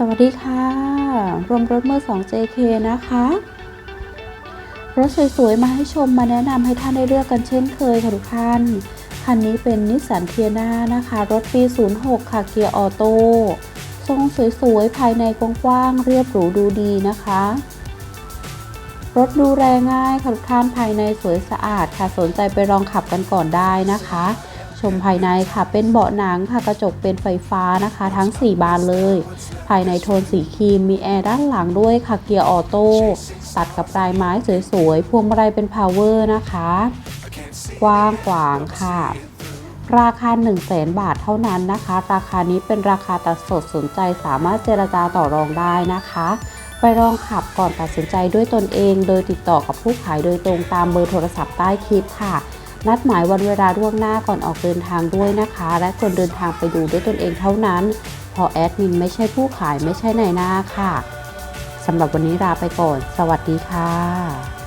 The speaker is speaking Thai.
สวัสดีค่ะ รวมรถมือ 2 JK นะคะ รถสวยๆ มาให้ชมมาแนะนำให้ท่านได้เลือกกันเช่นเคยค่ะทุกท่าน คันนี้เป็นนิสสันเทียนานะคะ รถปี 06 ค่ะ เกียร์ออโต้ ทรงสวยๆ ภายในกว้างๆ เรียบหรูดูดีนะคะ รถดูแลง่ายค่ะทุกท่าน ภายในสวยสะอาดค่ะ สนใจไปลองขับกันก่อนได้นะคะ ชมภายในค่ะ เป็นเบาะหนังค่ะกระจกเป็นไฟฟ้านะคะ ทั้ง 4 บานเลย ภายในโทนสีครีมมีแอร์ด้านหลังด้วยค่ะเกียร์ออโต้ตัดกับปลายไม้สวยๆ พวงมาลัยเป็นพาวเวอร์นะคะ กว้างขวางค่ะ ราคา 1 0 0 0 0แบาทเท่านั้นนะคะ ราคานี้เป็นราคาตัดสดสนใจสามารถเจรจาต่อรองได้นะคะไปลองขับก่อนตัดสินใจด้วยตนเอง โดยติดต่อกับผู้ขายโดยตรงตามเบอร์โทรศัพท์ใต้คลิปค่ะ นัดหมายวันเวลาล่วงหน้าก่อนออกเดินทางด้วยนะคะ และควรเดินทางไปดูด้วยตนเองเท่านั้นเพราะแอดมินไม่ใช่ผู้ขายไม่ใช่นายหน้าค่ะสำหรับวันนี้ลาไปก่อน สวัสดีค่ะ